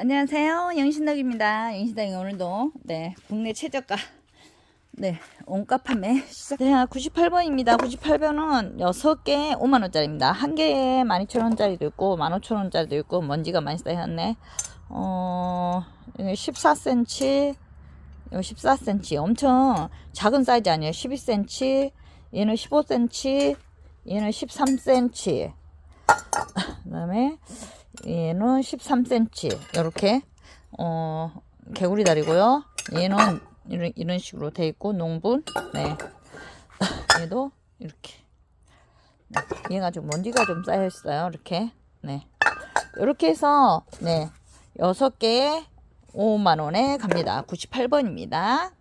안녕하세요. 영신덕입니다. 영신덕이 오늘도 네 국내 최저가 네 온값 판매 시작. 네 98번입니다. 98번은 6개 5만원짜리입니다. 한 개에 12,000원짜리도 있고 15,000원짜리도 있고 먼지가 많이 쌓였네. 어 14cm 이거 14cm 엄청 작은 사이즈 아니에요. 12cm 얘는 15cm 얘는 13cm 그 다음에 얘는 13cm 이렇게 어 개구리 다리고요. 얘는 이런, 이런 식으로 돼 있고 농분. 네. 얘도 이렇게. 네. 얘가 좀 먼지가 좀 쌓여 있어요. 이렇게. 네. 이렇게 해서 네. 여섯 개에 5만 원에 갑니다. 98번입니다.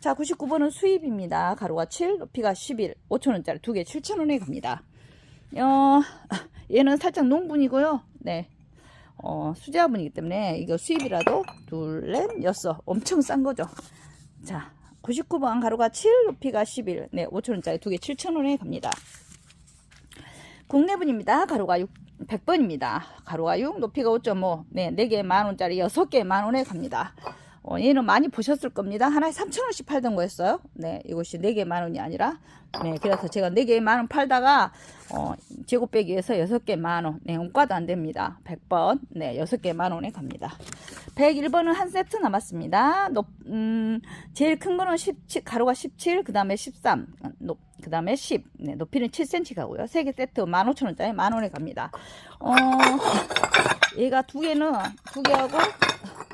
자 99번은 수입입니다. 가로가 7 높이가 11 5천원짜리 두 개 7천원에 갑니다 어, 얘는 살짝 농분이고요. 네. 어, 수제화분이기 때문에 이거 수입이라도 둘, 넷, 여섯. 엄청 싼 거죠. 자, 99번 가루가 7, 높이가 11. 네, 5천원짜리 두 개 7천원에 갑니다. 국내분입니다. 가루가 6, 100번입니다. 가루가 6, 높이가 5.5. 네, 4개 만원짜리 6개 만원에 갑니다. 어, 얘는 많이 보셨을 겁니다. 하나에 3,000원씩 팔던 거였어요. 네, 이것이 4개 만원이 아니라. 네, 그래서 제가 4개 만원 팔다가, 어, 재고 빼기 위해서 6개 만원. 네, 원가도 안 됩니다. 100번. 네, 6개 만원에 갑니다. 101번은 한 세트 남았습니다. 높, 음, 제일 큰 거는 17, 가로가 17, 그 다음에 13, 높, 그 다음에 10. 네, 높이는 7cm 가고요. 3개 세트 15,000원짜리 만원에 갑니다. 어, 얘가 두 개는, 두 개하고,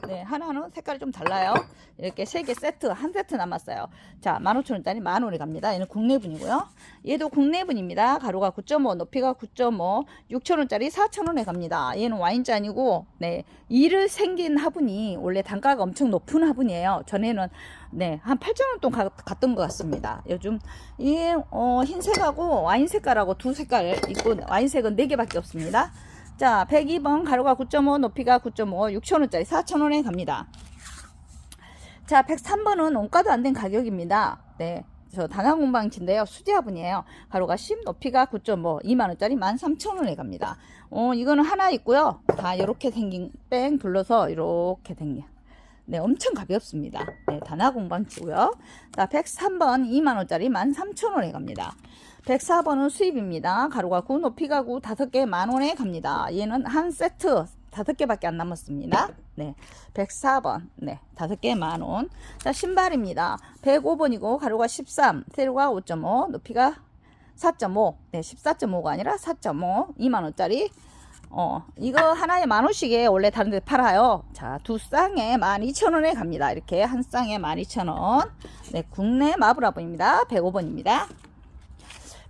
네, 하나는 색깔이 좀 달라요. 이렇게 세 개 세트, 한 세트 남았어요. 자, 15,000원짜리 만원에 갑니다. 얘는 국내분이고요. 얘도 국내분입니다. 가로가 9.5, 높이가 9.5, 6,000원짜리 4,000원에 갑니다. 얘는 와인잔이고, 네, 이를 생긴 화분이 원래 단가가 엄청 높은 화분이에요. 전에는, 네, 한 8,000원 돈 가- 갔던 것 같습니다. 요즘, 이, 어, 흰색하고 와인 색깔하고 두 색깔 있고, 와인색은 4개밖에 없습니다. 자, 102번 가로가 9.5, 높이가 9.5, 6,000원짜리 4,000원에 갑니다. 자, 103번은 원가도 안 된 가격입니다. 네. 저 단화공방치인데요. 수제화분이에요. 가로가 10, 높이가 9.5, 2만원짜리 13,000원에 갑니다. 어, 이거는 하나 있고요. 다 이렇게 생긴, 뺑 둘러서 이렇게 생긴. 네, 엄청 가볍습니다. 네, 단화공방치고요. 자, 103번 2만원짜리 13,000원에 갑니다. 104번은 수입입니다. 가로가 9, 높이가 9, 5개 만원에 갑니다. 얘는 한 세트 5개밖에 안 남았습니다. 네. 104번. 네. 5개 만원. 자, 신발입니다. 105번이고, 가로가 13, 세로가 5.5, 높이가 4.5. 네, 14.5가 아니라 4.5. 2만원짜리. 어, 이거 하나에 만원씩에 원래 다른 데 팔아요. 자, 두 쌍에 12,000원에 갑니다. 이렇게 한 쌍에 12,000원. 네, 국내 마브라보입니다. 105번입니다.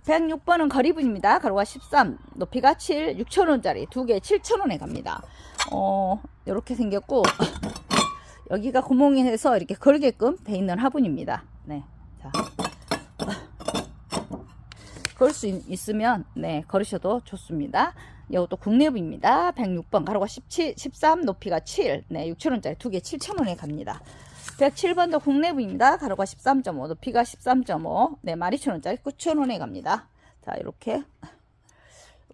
106번은 거리분입니다. 가로가 13, 높이가 7, 6천원짜리 두 개 7천원에 갑니다. 어, 이렇게 생겼고, 여기가 구멍이 해서 이렇게 걸게끔 돼 있는 화분입니다. 네. 자. 걸 수 있으면, 네, 걸으셔도 좋습니다. 이것도 국내부입니다. 106번, 가로가 17, 13, 높이가 7, 네, 6천원짜리 두 개 7천원에 갑니다. 107번도 국내부입니다. 가로가 13.5, 높이가 13.5, 네, 12,000원짜리 9,000원에 갑니다. 자, 이렇게.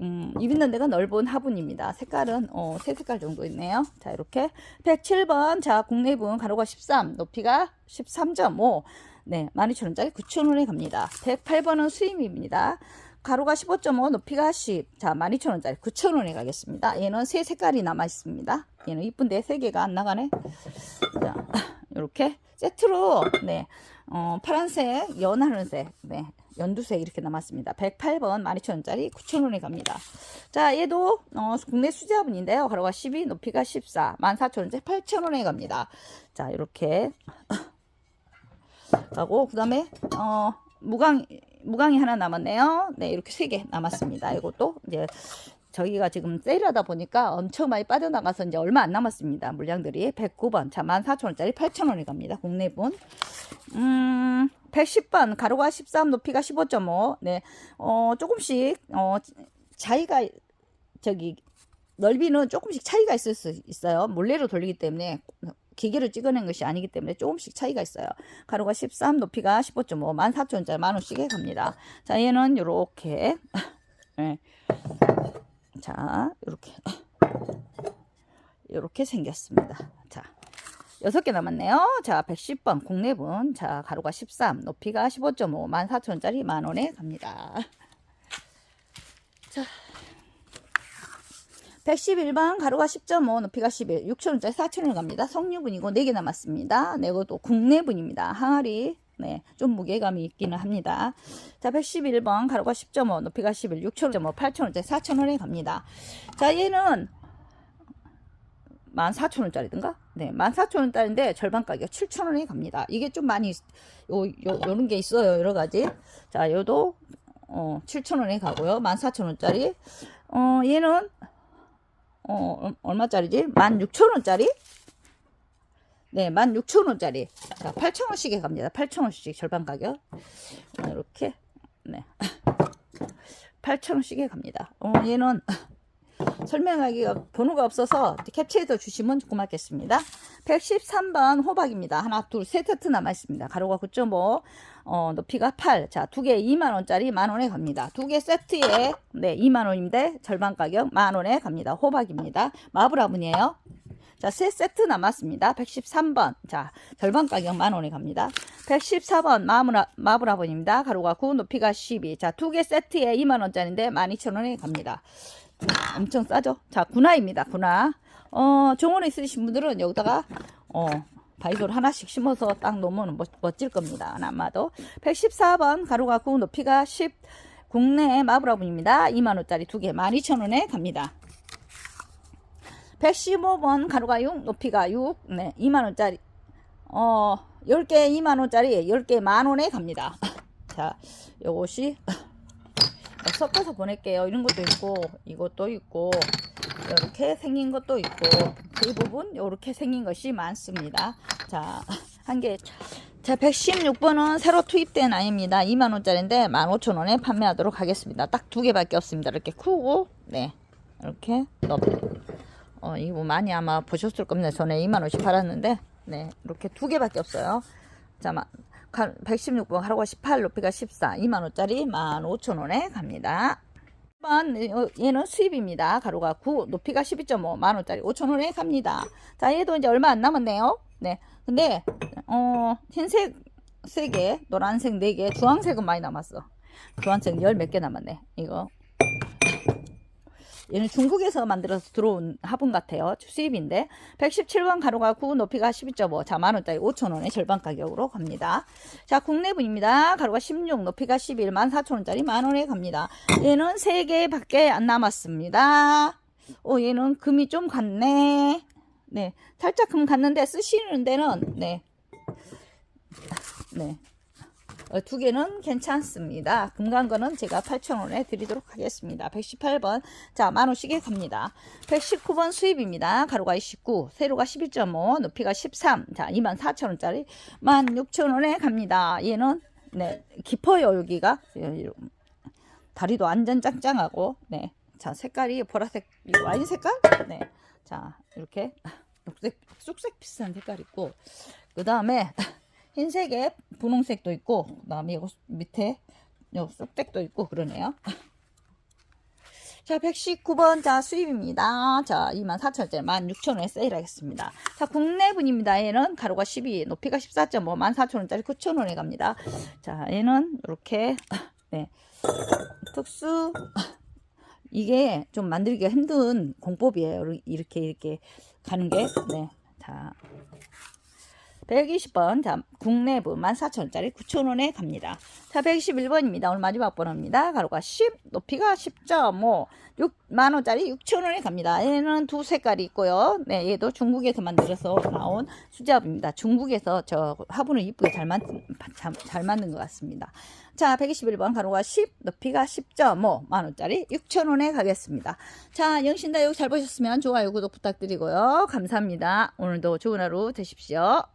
음, 입 있는 데가 넓은 화분입니다. 색깔은, 어, 세 색깔 정도 있네요. 자, 이렇게. 107번, 자, 국내분, 가로가 13, 높이가 13.5, 네, 12,000원짜리 9,000원에 갑니다. 108번은 수임입니다. 가로가 15.5, 높이가 10. 자, 12,000원짜리 9,000원에 가겠습니다. 얘는 세 색깔이 남아 있습니다. 얘는 이쁜데 세 개가 안 나가네. 자, 이렇게 세트로 네, 어, 파란색, 연하늘색, 네, 연두색 이렇게 남았습니다. 108번 12,000원짜리 9,000원에 갑니다. 자, 얘도 어, 국내 수제화분인데요. 가로가 12, 높이가 14, 14,000원짜리 8,000원에 갑니다. 자, 이렇게 가고 그 다음에 어, 무광 무광이 하나 남았네요. 네, 이렇게 세 개 남았습니다. 이것도 이제 저희가 지금 세일하다 보니까 엄청 많이 빠져나가서 이제 얼마 안 남았습니다. 물량들이 109번, 자 14,000원짜리 8,000원에 갑니다. 국내분. 음, 110번 가로가 13, 높이가 15.5. 네, 어 조금씩 어 차이가 저기 넓이는 조금씩 차이가 있을 수 있어요. 몰래로 돌리기 때문에 기계로 찍어낸 것이 아니기 때문에 조금씩 차이가 있어요. 가로가 13, 높이가 15.5, 14,000원짜리 만원씩에 갑니다. 자, 얘는 요렇게. 네. 자, 요렇게. 이렇게 생겼습니다. 자, 여섯 개 남았네요. 자, 110번 국내분. 자, 가로가 13, 높이가 15.5, 14,000원짜리 만원에 갑니다. 자, 111번 가로가 10.5, 높이가 11, 6,000원짜리 4,000원 갑니다. 성류분이고 4개 남았습니다. 네, 이것도 국내분입니다. 항아리. 네, 좀 무게감이 있기는 합니다. 자, 111번 가로가 10.5, 높이가 11, 6,000원, 8,000원짜리 4,000원에 갑니다. 자, 얘는 14,000원짜리든가? 네, 14,000원짜리인데 절반 가격 7,000원에 갑니다. 이게 좀 많이 요, 요 요런 게 있어요. 여러 가지. 자, 요도 어, 7,000원에 가고요. 14,000원짜리. 어, 얘는 어, 얼마짜리지? 16,000원짜리? 네, 16,000원짜리. 자, 8,000원씩에 갑니다. 8,000원씩 절반 가격. 어, 이렇게. 네. 8,000원씩에 갑니다. 어, 얘는 설명하기가 번호가 없어서 캡처해서 주시면 고맙겠습니다. 113번 호박입니다. 하나, 둘, 세 세트 남아있습니다. 가로가 9.5, 어, 높이가 8. 자, 두 개 2만원짜리 만원에 갑니다. 두 개 세트에, 네, 2만원인데 절반 가격 만원에 갑니다. 호박입니다. 마블화분이에요. 자, 세 세트 남았습니다. 113번. 자, 절반 가격 만 원에 갑니다. 114번 마블화, 마블화분입니다. 가로가 9, 높이가 12. 자, 두 개 세트에 2만원짜리인데 12,000원에 갑니다. 엄청 싸죠? 자, 군화입니다. 군화. 어, 종원에 있으신 분들은 여기다가, 어, 바이솔 하나씩 심어서 딱 놓으면 멋, 멋질 겁니다. 아마도. 114번 가로가 9, 높이가 10. 국내 마블화분입니다. 2만원짜리 두 개, 12,000원에 갑니다. 115번 가로가 6, 높이가 6, 네, 2만원짜리. 어, 10개 2만원짜리, 10개 만원에 갑니다. 자, 요것이 섞어서 보낼게요. 이런 것도 있고, 이것도 있고, 이렇게 생긴 것도 있고, 대부분 이렇게 생긴 것이 많습니다. 자, 한 개. 자, 116번은 새로 투입된 아이입니다. 2만원짜리인데 15,000원에 판매하도록 하겠습니다. 딱 두 개밖에 없습니다. 이렇게 크고, 네. 이렇게 넓게. 어, 이거 뭐 많이 아마 보셨을 겁니다. 전에 2만원씩 팔았는데, 네. 이렇게 두 개밖에 없어요. 자, 116번 하루가 18, 높이가 14, 2만원짜리 15,000원에 갑니다. 1번 얘는 수입입니다. 가로가 9, 높이가 12.5, 만원짜리 5,000원에 갑니다. 자, 얘도 이제 얼마 안 남았네요. 네. 근데, 어, 흰색 3개, 노란색 4개, 주황색은 많이 남았어. 주황색 열몇개 남았네. 이거. 얘는 중국에서 만들어서 들어온 화분 같아요. 수입인데 117번 가로가 9 높이가 12.5 자 만원짜리 5천원에 절반 가격으로 갑니다. 자 국내분입니다. 가로가 16 높이가 11 14,000원짜리 만원에 갑니다. 얘는 3개밖에 안 남았습니다. 오 얘는 금이 좀 갔네. 네 살짝 금 갔는데 쓰시는 데는 네 네. 어, 두 개는 괜찮습니다. 금간 거는 제가 8,000원에 드리도록 하겠습니다. 118번. 자, 만원씩에 갑니다. 119번 수입입니다. 가로가 29, 세로가 11.5, 높이가 13. 자, 24,000원짜리 16,000원에 갑니다. 얘는, 네, 깊어요, 여기가. 예, 다리도 완전 짱짱하고, 네. 자, 색깔이 보라색, 와인 색깔? 네. 자, 이렇게 녹색, 쑥색 비슷한 색깔 있고, 그 다음에, 흰색에 분홍색도 있고 그다음에 이거 밑에 요 쑥색도 있고 그러네요. 자, 119번 자 수입입니다. 자, 24,000원짜리 16,000원에 세일하겠습니다. 자, 국내분입니다. 얘는 가로가 12, 높이가 14.5, 14,000원짜리 9,000원에 갑니다. 자, 얘는 이렇게 네. 특수 이게 좀 만들기가 힘든 공법이에요. 이렇게 이렇게 가는 게 네. 자, 120번 자 국내부 14,000원짜리 9,000원에 갑니다. 자 121번입니다. 오늘 마지막 번호입니다. 가로가 10 높이가 10.5 6 만원짜리 6,000원에 갑니다. 얘는 두 색깔이 있고요. 네 얘도 중국에서 만들어서 나온 수제화입니다. 중국에서 저 화분을 이쁘게 잘, 만, 잘, 잘 만든 것 같습니다. 자 121번 가로가 10 높이가 10.5 만원짜리 6,000원에 가겠습니다. 자 영신다육 잘 보셨으면 좋아요 구독 부탁드리고요. 감사합니다. 오늘도 좋은 하루 되십시오.